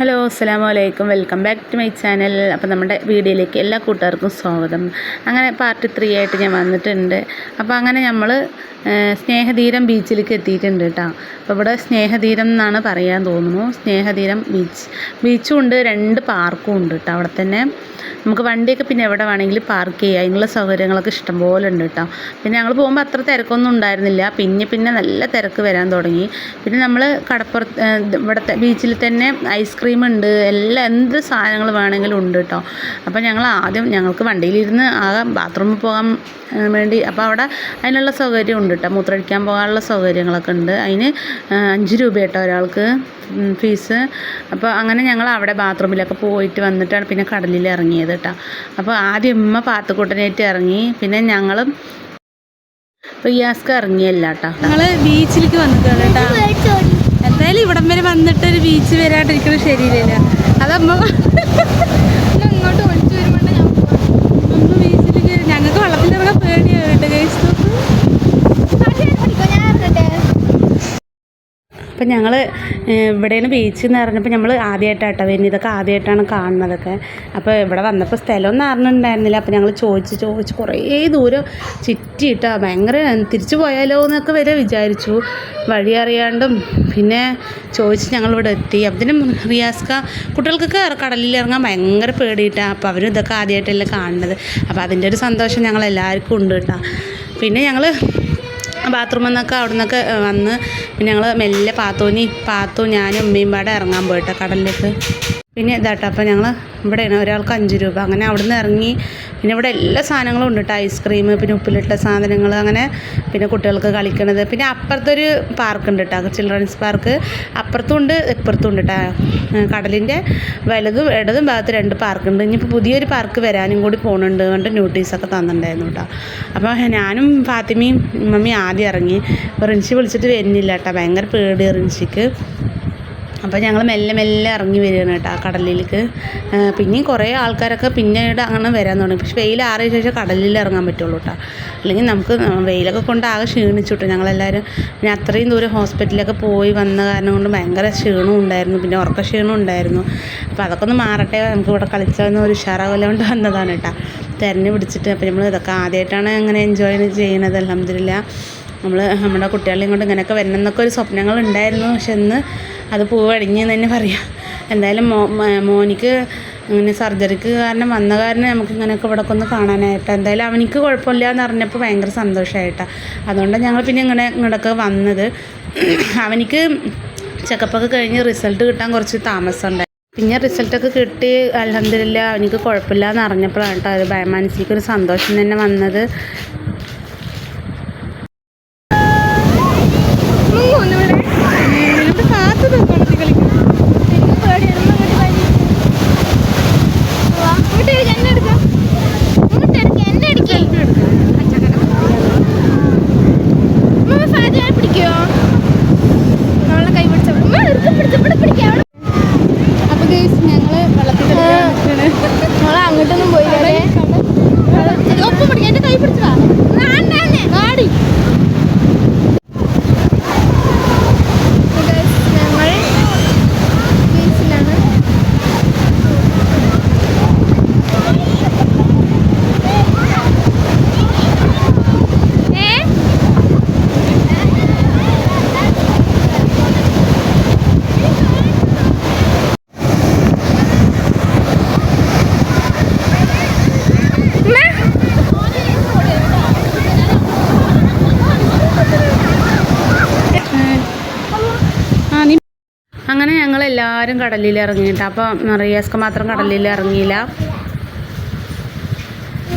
Hello അസ്സാം വലൈക്കും welcome back to my channel. അപ്പോൾ നമ്മുടെ വീഡിയോയിലേക്ക് എല്ലാ കൂട്ടുകാർക്കും സ്വാഗതം. അങ്ങനെ പാർട്ട് ത്രീ ആയിട്ട് ഞാൻ വന്നിട്ടുണ്ട്. അപ്പോൾ അങ്ങനെ നമ്മൾ സ്നേഹതീരം ബീച്ചിലേക്ക് എത്തിയിട്ടുണ്ട് കേട്ടോ. അപ്പോൾ ഇവിടെ സ്നേഹതീരം എന്നാണ് പറയാൻ തോന്നുന്നു. സ്നേഹതീരം ബീച്ച്. ബീച്ചും ഉണ്ട് രണ്ട് പാർക്കും ഉണ്ട് കേട്ടോ അവിടെ തന്നെ. നമുക്ക് വണ്ടിയൊക്കെ പിന്നെ എവിടെ വേണമെങ്കിലും പാർക്ക് ചെയ്യാം. അതിനുള്ള സൗകര്യങ്ങളൊക്കെ ഇഷ്ടംപോലെ ഉണ്ട് കേട്ടോ. പിന്നെ ഞങ്ങൾ പോകുമ്പോൾ അത്ര തിരക്കൊന്നും ഉണ്ടായിരുന്നില്ല. പിന്നെ പിന്നെ നല്ല തിരക്ക് വരാൻ തുടങ്ങി. പിന്നെ നമ്മൾ കടപ്പുറത്ത് ഇവിടുത്തെ ബീച്ചിൽ തന്നെ ഐസ്ക്രീം ഉണ്ട് എല്ലാ എന്ത് സാധനങ്ങൾ വേണമെങ്കിലും ഉണ്ട് കേട്ടോ അപ്പോൾ ഞങ്ങൾ ആദ്യം ഞങ്ങൾക്ക് വണ്ടിയിലിരുന്ന് ആകെ ബാത്റൂമിൽ പോകാൻ വേണ്ടി അപ്പോൾ അവിടെ അതിനുള്ള സൗകര്യം ഉണ്ട് കേട്ടോ മൂത്രമൊഴിക്കാൻ പോകാനുള്ള സൗകര്യങ്ങളൊക്കെ ഉണ്ട്. അതിന് അഞ്ച് രൂപ കേട്ടോ ഒരാൾക്ക് ഫീസ്. അപ്പോൾ അങ്ങനെ ഞങ്ങൾ അവിടെ ബാത്റൂമിലൊക്കെ പോയിട്ട് വന്നിട്ടാണ് പിന്നെ കടലിൽ ഇറങ്ങിയത് കേട്ടോ അപ്പോൾ ആദ്യം ഉമ്മ പാത്തുക്കൂട്ടനായിട്ട് ഇറങ്ങി പിന്നെ ഞങ്ങളും റിയാസ്ക്ക് ഇറങ്ങിയല്ല കേട്ടോ ഞങ്ങൾ ബീച്ചിലേക്ക് വന്നിട്ടാണ് കേട്ടോ എന്തായാലും ഇവിടം വരെ വന്നിട്ട് ഒരു ബീച്ച് വരാണ്ടിരിക്കുന്നത് ശരിയില്ല അതമ്മ ഇങ്ങോട്ട് അമ്മ ബീച്ചിലേക്ക് ഞങ്ങൾക്ക് വെള്ളത്തിലിറങ്ങാൻ പേടിയാണ് കേട്ടോ കേസ് പഠിക്കോ ഞാൻ ഇറങ്ങട്ടെ അപ്പം ഞങ്ങൾ ഇവിടെയാണ് ബീച്ച് എന്ന് പറഞ്ഞപ്പോൾ നമ്മൾ ആദ്യമായിട്ടാട്ടോ വരുന്നത്. ഇതൊക്കെ ആദ്യമായിട്ടാണ് കാണുന്നതൊക്കെ. അപ്പോൾ ഇവിടെ വന്നപ്പോൾ സ്ഥലമൊന്നും അറിഞ്ഞിട്ടുണ്ടായിരുന്നില്ല. അപ്പോൾ ഞങ്ങൾ ചോദിച്ച് ചോദിച്ച് കുറേ ദൂരം ചുറ്റിയിട്ടാ. ഭയങ്കര തിരിച്ചു പോയാലോ എന്നൊക്കെ വരെ വിചാരിച്ചു. വഴി അറിയാണ്ടും പിന്നെ ചോദിച്ച് ഞങ്ങളിവിടെ എത്തി. അപ്പത്തിനും റിയാസ്ക കുട്ടികൾക്കൊക്കെ കടലിൽ ഇറങ്ങാൻ ഭയങ്കര പേടിയിട്ടാണ് അപ്പോൾ അവരും ഇതൊക്കെ ആദ്യമായിട്ടല്ലേ കാണുന്നത്. അപ്പോൾ അതിന്റെ ഒരു സന്തോഷം ഞങ്ങൾ എല്ലാവർക്കും ഉണ്ട് കേട്ടോ പിന്നെ ഞങ്ങൾ ബാത്റൂമിൽ നിന്നൊക്കെ അവിടെ നിന്നൊക്കെ വന്ന്. പിന്നെ ഞങ്ങൾ മെല്ലെ പാത്തോനി പാത്തു ഞാനും ഉമ്മയും പാടെ ഇറങ്ങാൻ പോയിട്ടോ കടലിലേക്ക്. പിന്നെ ഇതാട്ടോ അപ്പോൾ ഞങ്ങൾ ഇവിടെയാണ് ഒരാൾക്ക് അഞ്ച് രൂപ. അങ്ങനെ അവിടെ നിന്ന് ഇറങ്ങി പിന്നെ ഇവിടെ എല്ലാ സാധനങ്ങളും ഉണ്ട് കേട്ടോ ഐസ്ക്രീം പിന്നെ ഉപ്പിലിട്ട സാധനങ്ങൾ അങ്ങനെ പിന്നെ കുട്ടികൾക്ക് കളിക്കണത്. പിന്നെ അപ്പുറത്തൊരു പാർക്ക് ഉണ്ട് കേട്ടോ ചിൽഡ്രൻസ് പാർക്ക്. അപ്പുറത്തും ഉണ്ട് ഇപ്പുറത്തും ഉണ്ട് കേട്ടോ കടലിന്റെ വലതും ഇടതും ഭാഗത്ത് രണ്ട് പാർക്ക് ഉണ്ട്. ഇനിയിപ്പോൾ പുതിയൊരു പാർക്ക് വരാനും കൂടി പോകുന്നുണ്ട് പറഞ്ഞിട്ട് നോട്ടീസൊക്കെ തന്നിട്ടുണ്ടായിരുന്നു കേട്ടോ അപ്പോൾ ഞാനും ഫാത്തിമയും മമ്മി ആദ്യം ഇറങ്ങി. റിൻഷി വിളിച്ചിട്ട് വരുന്നില്ല കേട്ടോ ഭയങ്കര പേടി റിൻഷിക്ക്. അപ്പോൾ ഞങ്ങൾ മെല്ലെ മെല്ലെ ഇറങ്ങി വരികയാണ് കേട്ടോ ആ കടലിലേക്ക്. പിന്നെയും കുറേ ആൾക്കാരൊക്കെ പിന്നീട് അങ്ങനെ വരാൻ തുടങ്ങി. പക്ഷേ വെയിൽ ആറിയ ശേഷം കടലിൽ ഇറങ്ങാൻ പറ്റുള്ളൂ കേട്ടോ. അല്ലെങ്കിൽ നമുക്ക് വെയിലൊക്കെ കൊണ്ട് ആകെ ക്ഷീണിച്ചു കേട്ടോ ഞങ്ങളെല്ലാവരും പിന്നെ അത്രയും ദൂരം ഹോസ്പിറ്റലിലൊക്കെ പോയി വന്ന കാരണം കൊണ്ട് ഭയങ്കര ക്ഷീണവും ഉണ്ടായിരുന്നു. പിന്നെ ഉറക്ക ക്ഷീണവും ഉണ്ടായിരുന്നു. അപ്പോൾ അതൊക്കെ ഒന്ന് മാറട്ടെ. നമുക്ക് ഇവിടെ കളിച്ചതെന്ന് ഒരു ഉഷാറാകല കൊണ്ട് വന്നതാണ് കേട്ടോ. തിരഞ്ഞു പിടിച്ചിട്ട് അപ്പോൾ നമ്മൾ ഇതൊക്കെ ആദ്യമായിട്ടാണ് അങ്ങനെ എൻജോയ് ചെയ്യുന്നത്. അലഹമില്ല നമ്മൾ നമ്മുടെ കുട്ടികളെയും കൊണ്ട് ഇങ്ങനെയൊക്കെ വരണം എന്നൊക്കെ ഒരു സ്വപ്നങ്ങൾ ഉണ്ടായിരുന്നു. പക്ഷെ ഇന്ന് അത് പൂവടിഞ്ഞ് തന്നെ പറയാം. എന്തായാലും മോ മോനിക്ക് ഇങ്ങനെ സർജറിക്ക് കാരണം വന്ന കാരണം നമുക്ക് ഇങ്ങനെയൊക്കെ ഇവിടെ ഒന്ന് കാണാനായിട്ട്. എന്തായാലും അവനിക്ക് കുഴപ്പമില്ല എന്ന് അറിഞ്ഞപ്പോൾ ഭയങ്കര സന്തോഷമായിട്ടാണ് അതുകൊണ്ട് ഞങ്ങൾ പിന്നെ ഇങ്ങനെ ഇങ്ങോട്ടൊക്കെ വന്നത്. അവനിക്ക് ചെക്കപ്പൊക്കെ കഴിഞ്ഞ് റിസൾട്ട് കിട്ടാൻ കുറച്ച് താമസമുണ്ടായി പിന്നെ റിസൾട്ടൊക്കെ കിട്ടി അലഹമില്ല അവനിക്ക് കുഴപ്പമില്ല എന്ന് അറിഞ്ഞപ്പോഴാണ് കേട്ടോ അത് ഭയ- ഒരു സന്തോഷം തന്നെ വന്നത്. ഇവിടെ കാത്തു നിൽക്കണം കളിക്കും എനിക്ക് പേടിയാണ് ഉമ്മ ഇങ്ങോട്ട് വരി. വാ, ഇങ്ങോട്ട് വരി, എന്നെ എടുക്കാം ഇങ്ങോട്ട് എടുക്ക എന്നെ എടുക്കേ ഉമ്മ ഫാജാനെ പിടിക്കോ നമ്മളെ കൈ പിടിച്ച ഉമ്മ ഇറുക്കി പിടിച്ച് ഇവിടെ പിടിക്കാം അപ്പൊ ഗൈസ് ഞങ്ങൾ വെള്ളത്തിൽ കളിക്കാൻ നിൽക്കുകയാണ് നമ്മളെ അങ്ങോട്ടൊന്നും പോയില്ലേ ഒപ്പം പിടിക്കാം എന്റെ കൈ പിടിച്ചു വാ നാടി ഞങ്ങൾ ബീച്ചിലാണ് ഏ ആ നീ അങ്ങനെ ഞങ്ങൾ എല്ലാവരും കടലിൽ ഇറങ്ങിയിട്ട് അപ്പോൾ റിയാസ്ക മാത്രം കടലിൽ ഇറങ്ങിയില്ല.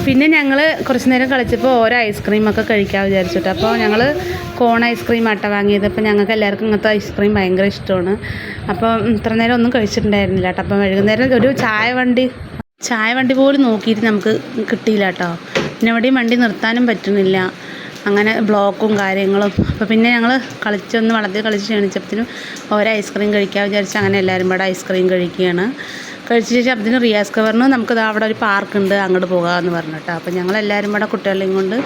പിന്നെ ഞങ്ങൾ കുറച്ച് നേരം കളിച്ചപ്പോൾ ഓരോ ഐസ്ക്രീമൊക്കെ കഴിക്കാൻ വിചാരിച്ചിട്ട്. അപ്പോൾ ഞങ്ങൾ കോൺ ഐസ്ക്രീം ആട്ട വാങ്ങിയത്. അപ്പോൾ ഞങ്ങൾക്ക് എല്ലാവർക്കും ഇങ്ങനത്തെ ഐസ്ക്രീം ഭയങ്കര ഇഷ്ടമാണ്. അപ്പോൾ ഇത്ര നേരം ഒന്നും കഴിച്ചിട്ടുണ്ടായിരുന്നില്ല കേട്ടോ. അപ്പം വൈകുന്നേരം ഒരു ചായ വണ്ടി ചായ വണ്ടി പോലും നോക്കിയിട്ട് നമുക്ക് കിട്ടിയില്ല കേട്ടോ. പിന്നെ എവിടെയും വണ്ടി നിർത്താനും പറ്റുന്നില്ല. അങ്ങനെ ബ്ലോക്കും കാര്യങ്ങളും. അപ്പോൾ പിന്നെ ഞങ്ങൾ കളിച്ചൊന്ന് വളർത്തി കളിച്ച് ക്ഷണിച്ചപ്പോഴത്തേനും ഓരോ ഐസ്ക്രീം കഴിക്കാൻ വിചാരിച്ച് അങ്ങനെ എല്ലാവരും കൂടെ ഐസ്ക്രീം കഴിക്കുകയാണ്. കഴിച്ച ശേഷം അതിന് റിയാസ് കവറിന് നമുക്ക് ദാ അവിടെ ഒരു പാർക്ക് ഉണ്ട് അങ്ങോട്ട് പോകാമെന്ന് പറഞ്ഞിട്ട്. അപ്പോൾ ഞങ്ങളെല്ലാവരും കൂടെ കുട്ടികളെയും കൊണ്ട്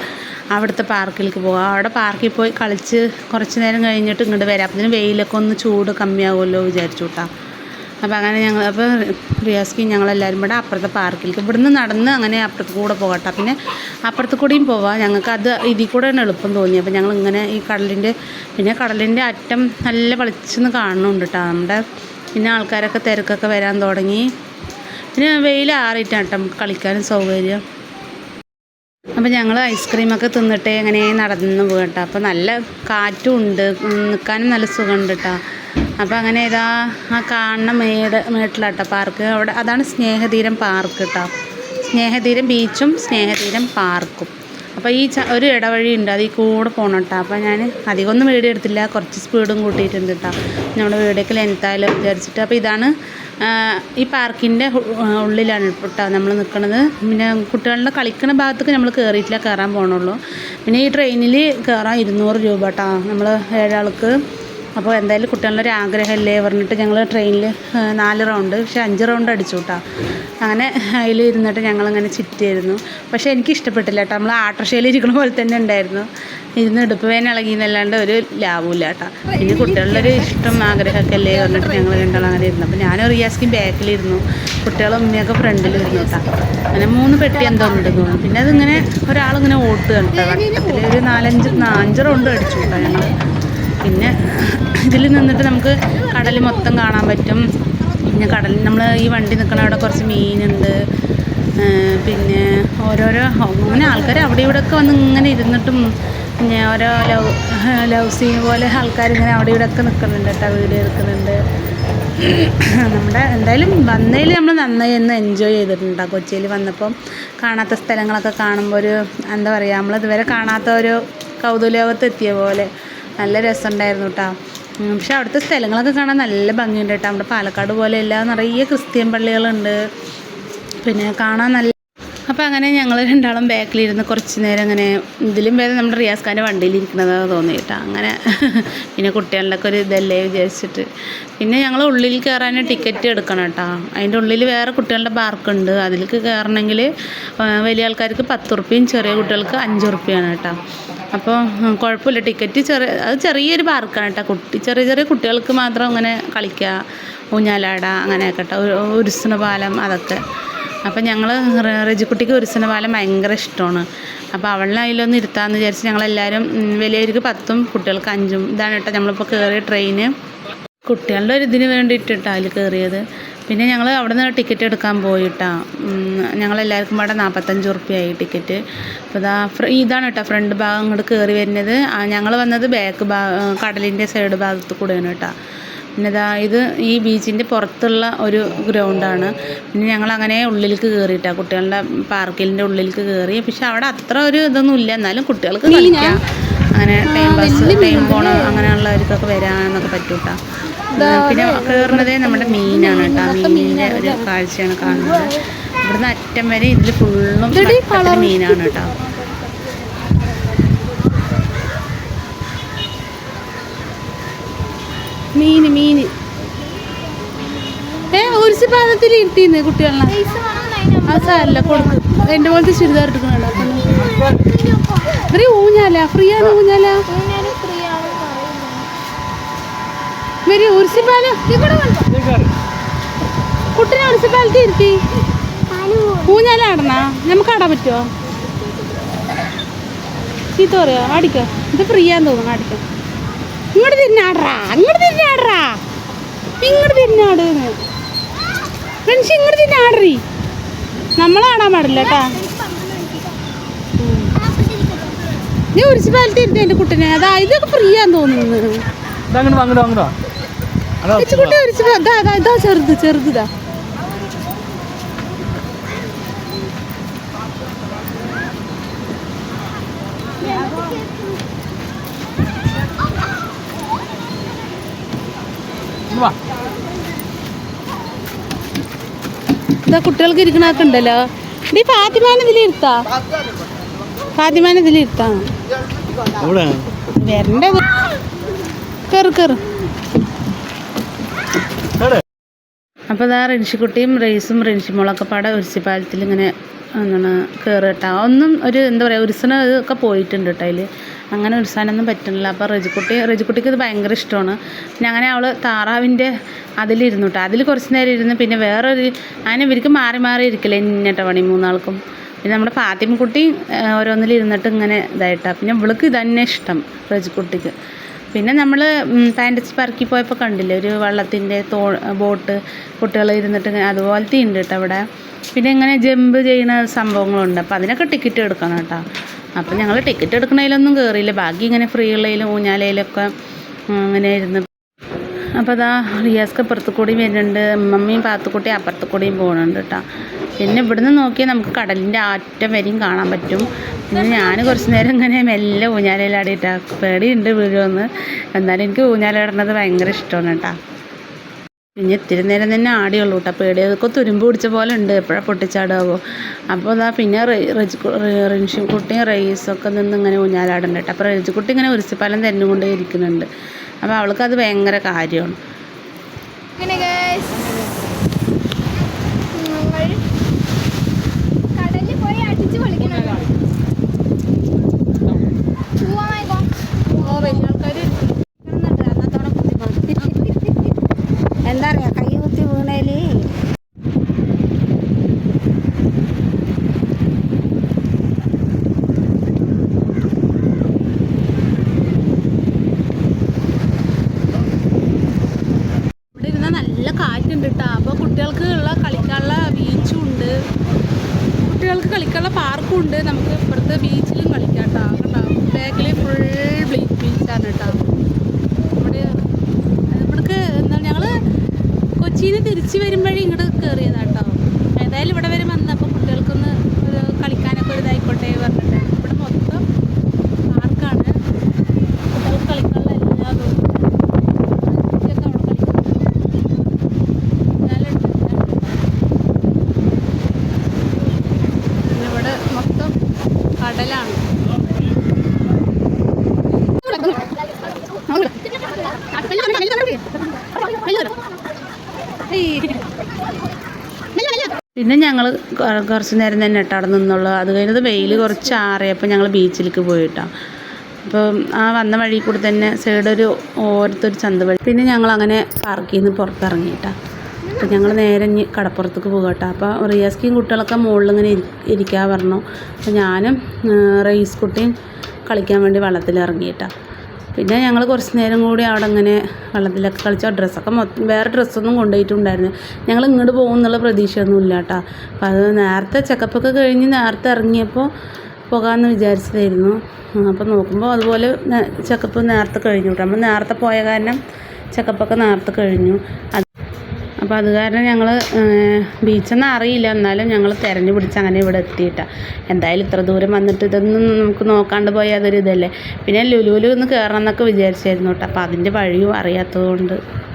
അവിടുത്തെ പാർക്കിലേക്ക് പോകാം. അവിടെ പാർക്കിൽ പോയി കളിച്ച് കുറച്ച് നേരം കഴിഞ്ഞിട്ട് ഇങ്ങോട്ട് വരാം. അപ്പോൾ വെയിലൊക്കെ ഒന്ന് ചൂട് കമ്മിയാകുമല്ലോ വിചാരിച്ചു കേട്ടോ അപ്പോൾ അങ്ങനെ ഞങ്ങൾ അപ്പോൾ റിയാസ്ക്ക് ഞങ്ങളെല്ലാവരും കൂടെ അപ്പുറത്തെ പാർക്കിലേക്ക് ഇവിടുന്ന് നടന്ന് അങ്ങനെ അപ്പുറത്ത് കൂടെ പോകട്ടെ. പിന്നെ അപ്പുറത്ത് കൂടിയും പോവാം. ഞങ്ങൾക്ക് അത് ഇതിൽ കൂടെയാണ് എളുപ്പം തോന്നി അപ്പോൾ ഞങ്ങൾ ഇങ്ങനെ ഈ കടലിന്റെ പിന്നെ കടലിന്റെ അറ്റം നല്ല വെളിച്ചെന്ന് കാണുന്നുണ്ട് കേട്ടോ നമ്മുടെ പിന്നെ ആൾക്കാരൊക്കെ തിരക്കൊക്കെ വരാൻ തുടങ്ങി. പിന്നെ വെയിൽ ആറിയിട്ടാണ് കേട്ടോ നമുക്ക് കളിക്കാനും സൗകര്യം. അപ്പം ഞങ്ങൾ ഐസ്ക്രീമൊക്കെ തിന്നിട്ട് ഇങ്ങനെ നടന്നു പോകട്ടോ അപ്പം അപ്പോൾ നല്ല കാറ്റും ഉണ്ട്. നിൽക്കാനും നല്ല സുഖമുണ്ട് കേട്ടോ അപ്പോൾ അങ്ങനെ ഇതാ ആ കാണുന്ന മേട് മേട്ടിലാട്ടോ പാർക്ക് അവിടെ അതാണ് സ്നേഹതീരം പാർക്ക് കേട്ടോ സ്നേഹതീരം ബീച്ചും സ്നേഹതീരം പാർക്കും അപ്പോൾ ഈ ഒരു ഇടവഴി ഉണ്ട് അത് ഈ കൂടെ പോകണം കേട്ടോ അപ്പോൾ ഞാൻ അധികമൊന്നും വീഡിയോ എടുത്തില്ല കുറച്ച് സ്പീഡും കൂട്ടിയിട്ടുണ്ട് കേട്ടോ നമ്മുടെ വീഡിയോക്ക് ലെങ്ത്തായാലും വിചാരിച്ചിട്ട്. അപ്പോൾ ഇതാണ് ഈ പാർക്കിന്റെ ഉള്ളിലാണ് കേട്ടോ നമ്മൾ നിൽക്കുന്നത് പിന്നെ കുട്ടികളുടെ കളിക്കുന്ന ഭാഗത്തേക്ക് നമ്മൾ കയറിയിട്ടില്ല കയറാൻ പോകണുള്ളൂ പിന്നെ ഈ ട്രെയിനിൽ കയറാൻ ഇരുന്നൂറ് രൂപ കേട്ടോ നമ്മൾ ഏഴാൾക്ക് അപ്പോൾ എന്തായാലും കുട്ടികളുടെ ആഗ്രഹമല്ലേ പറഞ്ഞിട്ട് ഞങ്ങൾ ട്രെയിനിൽ നാല് റൗണ്ട് പക്ഷെ അഞ്ച് റൗണ്ട് അടിച്ചു കേട്ടോ അങ്ങനെ അതിൽ ഇരുന്നിട്ട് ഞങ്ങളിങ്ങനെ ചിറ്റിയായിരുന്നു പക്ഷേ എനിക്ക് ഇഷ്ടപ്പെട്ടില്ല കേട്ടോ. നമ്മൾ ആട്ടർഷയിൽ ഇരിക്കുന്ന പോലെ തന്നെ ഉണ്ടായിരുന്നു. ഇരുന്ന് ഇടുപ്പ് വേന ഇളകി എന്നല്ലാണ്ട് ഒരു ലാഭമില്ല കേട്ടോ. പിന്നെ കുട്ടികളുടെ ഒരു ഇഷ്ടം ആഗ്രഹമൊക്കെ അല്ലേ പറഞ്ഞിട്ട് ഞങ്ങൾ രണ്ടാളും അങ്ങനെ ഇരുന്നു. അപ്പോൾ ഞാനും റിയാസ്ക്കും ബാക്കിലിരുന്നു. കുട്ടികളും ഉമ്മയൊക്കെ ഫ്രണ്ടിലിരുന്നു കേട്ടോ. അങ്ങനെ മൂന്ന് പെട്ടി എന്തോ ഉണ്ട് തോന്നുന്നു. പിന്നെ അതിങ്ങനെ ഒരാളിങ്ങനെ ഓട്ടുകയാണ് കേട്ടോ. ഒരു നാലഞ്ച് അഞ്ച് റൗണ്ട് അടിച്ചു കേട്ടോ ഞങ്ങൾ പിന്നെ ഇതിൽ നിന്നിട്ട് നമുക്ക് കടൽ മൊത്തം കാണാൻ പറ്റും. പിന്നെ കടൽ നമ്മൾ ഈ വണ്ടി നിൽക്കണ അവിടെ കുറച്ച് മീനുണ്ട്. പിന്നെ ഓരോരോ അങ്ങനെ ആൾക്കാർ അവിടെ ഇവിടെയൊക്കെ വന്ന് ഇങ്ങനെ ഇരുന്നിട്ടും പിന്നെ ഓരോ ലവ് ലവ് സീൻ പോലെ ആൾക്കാർ ഇങ്ങനെ അവിടെ ഇവിടെയൊക്കെ നിൽക്കുന്നുണ്ട് കേട്ടോ വീഡിയോ എടുക്കുന്നുണ്ട്. നമ്മുടെ എന്തായാലും വന്നതിൽ നമ്മൾ നന്നായി ഒന്ന് എൻജോയ് ചെയ്തിട്ടുണ്ട്. കൊച്ചിയിൽ വന്നപ്പം കാണാത്ത സ്ഥലങ്ങളൊക്കെ കാണുമ്പോൾ ഒരു എന്താ പറയുക നമ്മളിതുവരെ കാണാത്ത ഒരു കൗതുലോകത്ത് എത്തിയ പോലെ. നല്ല രസമുണ്ടായിരുന്നു കേട്ടോ പക്ഷെ അവിടുത്തെ സ്ഥലങ്ങളൊക്കെ കാണാൻ നല്ല ഭംഗിയുണ്ട് കേട്ടോ നമ്മുടെ പാലക്കാട് പോലെയല്ല നിറയെ ക്രിസ്ത്യൻ പള്ളികളുണ്ട്. പിന്നെ കാണാൻ നല്ല അപ്പോൾ അങ്ങനെ ഞങ്ങൾ രണ്ടാളും ബാക്കിലിരുന്ന് കുറച്ച് നേരം അങ്ങനെ ഇതിലും ഭേദം നമ്മുടെ റിയാസ് ഖാന്റെ വണ്ടിയിലിരിക്കുന്നതാണ് തോന്നി കേട്ടോ. അങ്ങനെ പിന്നെ കുട്ടികളുടെയൊക്കെ ഒരു ഇതല്ലേ വിചാരിച്ചിട്ട്. പിന്നെ ഞങ്ങൾ ഉള്ളിൽ കയറാൻ ടിക്കറ്റ് എടുക്കണം കേട്ടോ. അതിന്റെ ഉള്ളിൽ വേറെ കുട്ടികളുടെ പാർക്കുണ്ട് അതിലേക്ക് കയറണമെങ്കിൽ വലിയ ആൾക്കാർക്ക് പത്ത് ഉറുപ്പ്യയും ചെറിയ കുട്ടികൾക്ക് അഞ്ച് ഉറുപ്പ്യാണ് കേട്ടോ അപ്പോൾ കുഴപ്പമില്ല. ടിക്കറ്റ് ചെറിയ അത് ചെറിയൊരു പാർക്കാണ് കേട്ടോ. കുട്ടി ചെറിയ ചെറിയ കുട്ടികൾക്ക് മാത്രം അങ്ങനെ കളിക്കുക ഊഞ്ഞാലാട അങ്ങനെയൊക്കെ കേട്ടോ. ഒരു പാലം അതൊക്കെ. അപ്പം ഞങ്ങൾ റജിക്കുട്ടിക്ക് ഉരുസന പാലം ഭയങ്കര ഇഷ്ടമാണ്. അപ്പോൾ അവളിനെ അതിലൊന്ന് ഇരുത്താമെന്ന് വിചാരിച്ച് ഞങ്ങളെല്ലാവരും വലിയവർക്ക് പത്തും കുട്ടികൾക്ക് അഞ്ചും ഇതാണ് കേട്ടോ നമ്മളിപ്പോൾ കയറിയ ട്രെയിന് കുട്ടികളുടെ ഒരു ഇതിന് വേണ്ടിയിട്ടാണ് അതിൽ കയറിയത് പിന്നെ ഞങ്ങൾ അവിടെ നിന്ന് ടിക്കറ്റ് എടുക്കാൻ പോയിട്ടാ. ഞങ്ങളെല്ലാവർക്കും പാടെ നാൽപ്പത്തഞ്ച് ഉറുപ്പ്യായി ടിക്കറ്റ് അപ്പോൾ ഇതാ ഇതാണ് കേട്ടോ ഫ്രണ്ട് ഭാഗം ഇങ്ങോട്ട് കയറി വരുന്നത്. ഞങ്ങൾ വന്നത് ബാക്ക് ഭാഗം കടലിന്റെ സൈഡ് ഭാഗത്ത് കൂടെയാണ് കേട്ടോ. പിന്നെ ഇതാ ഈ ബീച്ചിന്റെ പുറത്തുള്ള ഒരു ഗ്രൗണ്ടാണ്. പിന്നെ ഞങ്ങൾ അങ്ങനെ ഉള്ളിലേക്ക് കയറിയിട്ടാണ് കുട്ടികളുടെ പാർക്കിന്റെ ഉള്ളിലേക്ക് കയറി പക്ഷെ അവിടെ അത്ര ഒരു ഇതൊന്നും ഇല്ല. എന്നാലും കുട്ടികൾക്ക് കളിക്കാം. അങ്ങനെ ടൈം പാസ് ടൈം പോണ അങ്ങനെയുള്ളവർക്കൊക്കെ വരാനൊക്കെ പറ്റും കേട്ടോ പിന്നെ കയറുന്നതേ നമ്മുടെ മീനാണ് കേട്ടോ. മീനിന്റെ ഒരു കാഴ്ചയാണ് കാണുന്നത്. ഇവിടുന്ന് അറ്റം വരെ ഇതിൽ ഫുള്ളും മീനാണ് കേട്ടോ. മീന് മീന്. ഏ ഒരു പാദത്തിൽ ഇരുത്തിന്ന് കുട്ടികളെ. ആ സാരല്ല കൊടുക്കും. എന്റെ പോലത്തെ ചുരിദാർ എടുക്കണല്ലോ ഊഞ്ഞാല? ഫ്രീ ആണ് ഊഞ്ഞാല? കുട്ടിനെ മുനിസിപ്പാലിറ്റി ഇരുത്തി. ഊഞ്ഞാല ആടണ നമുക്ക് ആടാൻ പറ്റുമോ ചീത്ത പറയാ? ആടിക്കോ ഇത് ഫ്രീ ആന്ന് തോന്നുന്നു ആടിക്കോ ഇങ്ങോട്ട് തിരിഞ്ഞാടറാ ഇങ്ങോട്ട് തിരിഞ്ഞാടറാ ഇങ്ങോട്ട് തിരിഞ്ഞാട് ഫ്രണ്ട്സ് ഇങ്ങോട്ട് തിരിഞ്ഞാടറി നമ്മളാടാൻ പാടില്ല കേട്ടാ നീ മുനിസിപ്പാലിറ്റി ഇരുത്തി എന്റെ കുട്ടിനെ. അതാ ഇതൊക്കെ ഫ്രീ ആന്ന് തോന്നുന്നു. ചെറുത് അങ്ങോട്ട് അങ്ങോട്ടോ അതാ കുട്ടി ഉരുസിപ്പാ ഇതാ ഇതാ ഇതാ ചെറുത് ചെറുതാ വാ ഇതാ കുട്ടികൾക്ക് ഇരിക്കണൊക്കെ ഉണ്ടല്ലോ നീ ഫാത്തിമാനെ ഇതിലിരുത്താ ഫാത്തിമാനെ ഇതിലിരുത്താ വരണ്ട കയറ് കയറ് എവിടെ അപ്പോൾ ഇതാ റിൻഷിക്കുട്ടിയും റേസും റിൻഷിമോളൊക്കെ പാടെ ഉരുസിപ്പാലത്തിൽ ഇങ്ങനെ എന്താണ് കയറി കേട്ടോ ഒന്നും ഒരു എന്താ പറയുക ഉരുസന ഒക്കെ പോയിട്ടുണ്ട് കേട്ടോ അതിൽ അങ്ങനെ ഉരുസാനൊന്നും പറ്റുന്നില്ല. അപ്പോൾ റജിക്കുട്ടി റജിക്കുട്ടിക്ക് ഇത് ഭയങ്കര ഇഷ്ടമാണ്. പിന്നെ അങ്ങനെ അവൾ താറാവിന്റെ അതിലിരുന്നു കേട്ടോ. അതിൽ കുറച്ച് നേരം ഇരുന്ന് പിന്നെ വേറൊരു അങ്ങനെ ഇവർക്ക് മാറി മാറി ഇരിക്കില്ല ഇന്നട്ട പണി മൂന്നാൾക്കും. പിന്നെ നമ്മുടെ ഫാത്തിമക്കുട്ടി ഓരോന്നിൽ ഇരുന്നിട്ട് ഇങ്ങനെ ഇതായിട്ടാണ് പിന്നെ ഇവൾക്ക് ഇതന്നെ ഇഷ്ടം റജിക്കുട്ടിക്ക്. പിന്നെ നമ്മൾ പാന്റച്ച് പറക്കി പോയപ്പോൾ കണ്ടില്ലേ ഒരു വള്ളത്തിന്റെ തോ ബോട്ട് കുട്ടികൾ ഇരുന്നിട്ട് അതുപോലത്തെ ഉണ്ട് കേട്ടോ അവിടെ. പിന്നെ ഇങ്ങനെ ജമ്പ് ചെയ്യുന്ന സംഭവങ്ങളുണ്ട്. അപ്പോൾ അതിനൊക്കെ ടിക്കറ്റ് എടുക്കണം കേട്ടോ. അപ്പോൾ ഞങ്ങൾ ടിക്കറ്റ് എടുക്കണതിലൊന്നും കയറിയില്ല ബാക്കി ഇങ്ങനെ ഫ്രീ ഉള്ളതിലും ഊഞ്ഞാലയിലൊക്കെ ഇങ്ങനെ ഇരുന്ന് അപ്പോൾ അതാ റിയാസ്ക്ക് അപ്പുറത്ത് കൂടി വരുന്നുണ്ട്. മമ്മിയും പാത്തുക്കുട്ടി അപ്പുറത്ത് കൂടിയും പോകുന്നുണ്ട് കേട്ടോ പിന്നെ ഇവിടുന്ന് നോക്കിയാൽ നമുക്ക് കടലിന്റെ ആറ്റം വരെയും കാണാൻ പറ്റും. പിന്നെ ഞാൻ കുറച്ച് നേരം ഇങ്ങനെ മെല്ലെ ഊഞ്ഞാലയിലാടിയിട്ടാ പേടിയുണ്ട് വീഴുമെന്ന് എന്നാലും എനിക്ക് ഊഞ്ഞാലിടുന്നത് ഭയങ്കര ഇഷ്ടമാണ് കേട്ടോ പിന്നെ ഇത്തിരി നേരം തന്നെ ആടിയുള്ളൂ കേട്ടോ പേടിയൊക്കെ തുരുമ്പ് പിടിച്ച പോലെ ഉണ്ട്. എപ്പോഴാണ് പൊട്ടിച്ചാടാവോ. അപ്പോൾ അതാ പിന്നെ റിൻഷിക്കുട്ടിയും കുട്ടിയും റേസൊക്കെ നിന്ന് ഇങ്ങനെ ഊഞ്ഞാലാടുന്നുണ്ട് കേട്ടോ അപ്പോൾ റജിക്കുട്ടി ഇങ്ങനെ ഉരുസിപ്പാലം കൊണ്ടേ ഇരിക്കുന്നുണ്ട്. അപ്പോൾ അവൾക്കത് ഭയങ്കര കാര്യമാണ് അങ്ങനെ guys, ഞങ്ങൾ കടലിൽ പോയി അടിച്ച് പൊളിക്കണം പോവാമോ എന്താ പറയാ കൈ കുത്തി വീണേൽ ഇവിടെ ഇരുന്നാൽ നല്ല കാറ്റുണ്ട് കേട്ടോ അപ്പോൾ കുട്ടികൾക്ക് ഉള്ള കളിക്കാനുള്ള ബീച്ചും ഉണ്ട് കുട്ടികൾക്ക് കളിക്കാനുള്ള പാർക്കും ഉണ്ട് നമുക്ക് ഇപ്പുറത്ത് ബീച്ചിലും കളിക്കാം കേട്ടോ കേട്ടോ ബാക്കിൽ ഫുൾ ബീച്ചാണ് കേട്ടോ ഇവിടെ ഇവിടേക്ക് എന്താ ഞങ്ങൾ കൊച്ചിയിൽ നിന്ന് തിരിച്ച് വരുമ്പോഴേ ഇങ്ങോട്ട് കയറിയതാണ് കേട്ടോ ഏതായാലും ഇവിടെ വരെ വന്നപ്പോൾ കുട്ടികൾക്കൊന്ന് ഒരു കളിക്കാനൊക്കെ ഒരു ഇതായിക്കോട്ടെ പറഞ്ഞിട്ട് ഇവിടെ മൊത്തം പാർക്കാണ് കുട്ടികൾക്ക് കളിക്കാനുള്ള എല്ലാതും ഉണ്ട്. ഇതൊക്കെ അവിടെ കളിക്കും ഊഞ്ഞാലുണ്ട്, എല്ലാം ഉണ്ട്. പിന്നെ ഇവിടെ മൊത്തം കടലാണ് പിന്നെ ഞങ്ങൾ കുറച്ച് നേരം തന്നെ ഇട്ട് അവിടെ നിന്നുള്ളൂ. അത് കഴിഞ്ഞത് വെയിൽ കുറച്ച് ആറിയപ്പോൾ ഞങ്ങൾ ബീച്ചിലേക്ക് പോയിട്ടോ. അപ്പോൾ ആ വന്ന വഴി കൂടി തന്നെ സൈഡ് ഒരു ഓരത്തൊരു ചന്ത വഴി. പിന്നെ ഞങ്ങൾ അങ്ങനെ പാർക്കിൽ നിന്ന് പുറത്തിറങ്ങിയിട്ടാ അപ്പം ഞങ്ങൾ നേരെ ഇനി കടപ്പുറത്തേക്ക് പോകട്ടോ. അപ്പോൾ റിയാസ്കിയും കുട്ടികളൊക്കെ മുകളിൽ ഇങ്ങനെ ഇരിക്കാൻ പറഞ്ഞു. അപ്പോൾ ഞാനും ആ, കുട്ടിയും കളിക്കാൻ വേണ്ടി വെള്ളത്തിൽ ഇറങ്ങിയിട്ടാ പിന്നെ ഞങ്ങൾ കുറച്ച് നേരം കൂടി അവിടെ അങ്ങനെ വെള്ളത്തിലൊക്കെ കളിച്ചു ഡ്രസ്സൊക്കെ മൊത്തം വേറെ ഡ്രസ്സൊന്നും കൊണ്ടുപോയിട്ടുണ്ടായിരുന്നു ഞങ്ങൾ ഇങ്ങോട്ട് പോകും എന്നുള്ള പ്രതീക്ഷയൊന്നും ഇല്ല കേട്ടോ അപ്പോൾ അത് നേരത്തെ ചെക്കപ്പൊക്കെ കഴിഞ്ഞ് നേരത്തെ ഇറങ്ങിയപ്പോൾ പോകാമെന്ന് വിചാരിച്ചതായിരുന്നു. അപ്പോൾ നോക്കുമ്പോൾ അതുപോലെ ചെക്കപ്പ് നേരത്തെ കഴിഞ്ഞു കേട്ടോ. നമ്മൾ നേരത്തെ പോയ കാരണം ചെക്കപ്പൊക്കെ നേരത്തെ കഴിഞ്ഞു. അപ്പോൾ അത് കാരണം ഞങ്ങൾ ബീച്ചൊന്നും അറിയില്ല. എന്നാലും ഞങ്ങൾ തിരഞ്ഞു പിടിച്ച് അങ്ങനെ ഇവിടെ എത്തിയിട്ടാണ് എന്തായാലും ഇത്ര ദൂരം വന്നിട്ട് ഇതൊന്നും നമുക്ക് നോക്കാണ്ട് പോയാൽ അതൊരു ഇതല്ലേ. പിന്നെ ലുലുവിൽ ഒന്ന് കയറണം എന്നൊക്കെ വിചാരിച്ചായിരുന്നു കേട്ടോ. അപ്പോൾ അതിന്റെ വഴിയും അറിയാത്തതുകൊണ്ട്. മണ്ണ്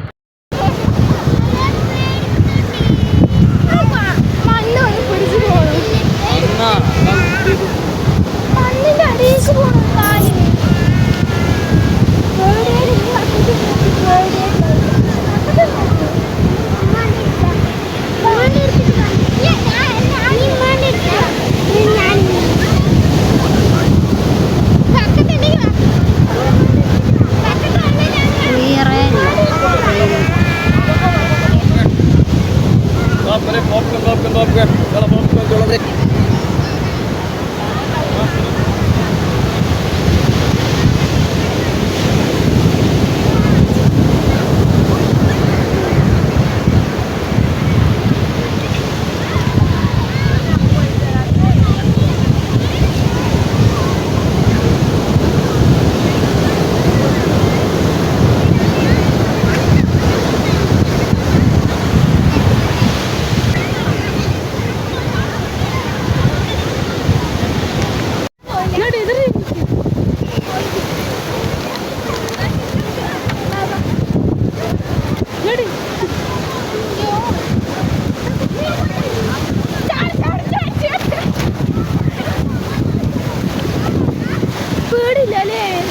gorila, Leve.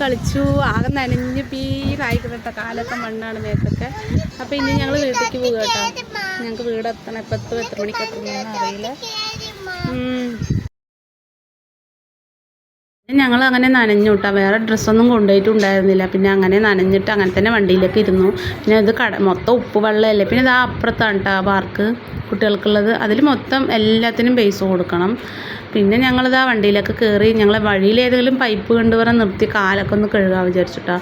കളിച്ചു. ആകെ നനഞ്ഞ് പീരായിക്കിട്ട കാലൊക്കെ മണ്ണാണ് മേത്തൊക്കെ. അപ്പോൾ ഇനി ഞങ്ങൾ വീട്ടിലേക്ക് പോകുക കേട്ടോ. ഞങ്ങൾക്ക് വീട് എത്തണം. ഇപ്പം എത്തും എത്ര മണിക്ക് എത്തുന്നതെന്ന് അറിയില്ല. ഞങ്ങൾ അങ്ങനെ നനഞ്ഞു കേട്ടോ. വേറെ ഡ്രസ്സൊന്നും കൊണ്ടുപോയിട്ടുണ്ടായിരുന്നില്ല. പിന്നെ അങ്ങനെ നനഞ്ഞിട്ട് അങ്ങനെ തന്നെ വണ്ടിയിലേക്ക് ഇരുന്നു. പിന്നെ ഇത് കട മൊത്തം ഉപ്പ് വെള്ളമല്ലേ? പിന്നെ ഇതാ അപ്പുറത്താണ് കേട്ടോ ആ പാർക്ക് കുട്ടികൾക്കുള്ളത്. അതിൽ മൊത്തം എല്ലാത്തിനും പൈസ കൊടുക്കണം. പിന്നെ ഞങ്ങളിതാ വണ്ടിയിലൊക്കെ കയറി ഞങ്ങളെ വഴിയിൽ ഏതെങ്കിലും പൈപ്പ് കൊണ്ടുവരാൻ നിർത്തി കാലൊക്കെ ഒന്ന് കഴുകാൻ വിചാരിച്ചിട്ടാ.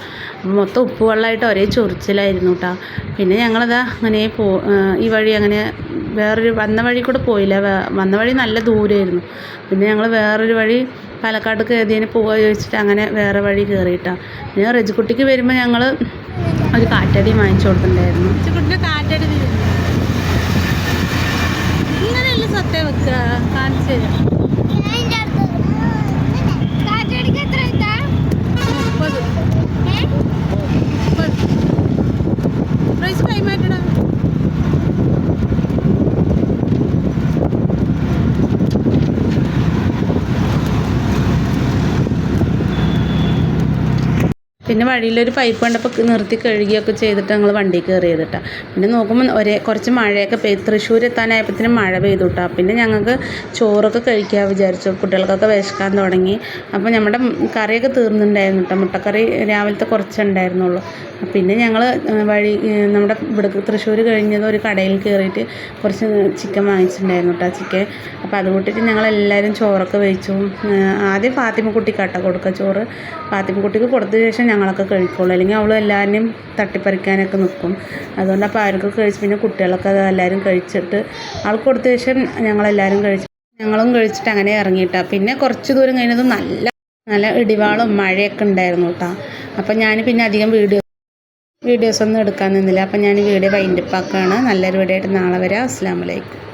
മൊത്തം ഉപ്പ് വെള്ളമായിട്ട് ഒരേ ചൊറിച്ചിലായിരുന്നു കേട്ടോ പിന്നെ ഞങ്ങളിതാ അങ്ങനെ പോ ഈ വഴി അങ്ങനെ വേറൊരു വന്ന വഴി കൂടെ പോയില്ല. വന്ന വഴി നല്ല ദൂരമായിരുന്നു പിന്നെ ഞങ്ങൾ വേറൊരു വഴി പാലക്കാട് കയറിയതിന് പോവാ ചോദിച്ചിട്ട് അങ്ങനെ വേറെ വഴി കയറിയിട്ടാണ് പിന്നെ റജിക്കുട്ടിക്ക് വരുമ്പോൾ ഞങ്ങൾ ഒരു കാറ്റടി വാങ്ങിച്ചു കൊടുത്തിട്ടുണ്ടായിരുന്നു. കാറ്റടി സത്യം വെക്കുക കാണിച്ചു തരാം. പിന്നെ വഴിയിലൊരു പൈപ്പ് കണ്ടപ്പോൾ നിർത്തി കഴുകിയൊക്കെ ചെയ്തിട്ട് ഞങ്ങൾ വണ്ടി കയറിയത് പിന്നെ നോക്കുമ്പോൾ ഒരേ കുറച്ച് മഴയൊക്കെ പെയ്ത് തൃശ്ശൂർ എത്താനായപ്പോഴത്തേനും മഴ പെയ്തു കേട്ടോ പിന്നെ ഞങ്ങൾക്ക് ചോറൊക്കെ കഴിക്കാൻ വിചാരിച്ചു. കുട്ടികൾക്കൊക്കെ വിശക്കാൻ തുടങ്ങി. അപ്പോൾ നമ്മുടെ കറിയൊക്കെ തീർന്നിട്ടുണ്ടായിരുന്നു കേട്ടോ മുട്ടക്കറി രാവിലത്തെ കുറച്ചുണ്ടായിരുന്നുള്ളൂ. പിന്നെ ഞങ്ങൾ വഴി നമ്മുടെ ഇവിടെ തൃശ്ശൂർ കഴിഞ്ഞത് ഒരു കടയിൽ കയറിയിട്ട് കുറച്ച് ചിക്കൻ വാങ്ങിച്ചിട്ടുണ്ടായിരുന്നു കേട്ടോ ചിക്കൻ. അപ്പോൾ അത് കൂട്ടിയിട്ട് ഞങ്ങളെല്ലാവരും ചോറൊക്കെ വെച്ചു ആദ്യം ഫാത്തിമക്കുട്ടിക്കാട്ടോ കൊടുക്കുക ചോറ്. ഫാത്തിമക്കുട്ടിക്ക് കൊടുത്ത ശേഷം ഞങ്ങളൊക്കെ കഴിക്കുള്ളൂ. അല്ലെങ്കിൽ അവൾ എല്ലാവരെയും തട്ടിപ്പറിക്കാനൊക്കെ നിൽക്കും അതുകൊണ്ട് അപ്പോൾ ആർക്കൊക്കെ കഴിച്ച് പിന്നെ കുട്ടികളൊക്കെ അത് എല്ലാവരും കഴിച്ചിട്ട് ആൾക്ക് കൊടുത്ത ശേഷം ഞങ്ങളെല്ലാവരും കഴിച്ചു ഞങ്ങളും കഴിച്ചിട്ട് അങ്ങനെ ഇറങ്ങിയിട്ടാ. പിന്നെ കുറച്ച് ദൂരം കഴിഞ്ഞതും നല്ല നല്ല ഇടിവാളും മഴയൊക്കെ ഉണ്ടായിരുന്നു കേട്ടോ. അപ്പം ഞാൻ പിന്നെ അധികം വീഡിയോ വീഡിയോസ് ഒന്നും എടുക്കാൻ നിന്നില്ല. അപ്പം ഞാൻ വീഡിയോ വൈൻഡപ്പാക്കുകയാണ് നല്ലൊരു വീഡിയോ ആയിട്ട് നാളെ വരാം. അസ്സാം വലൈക്കും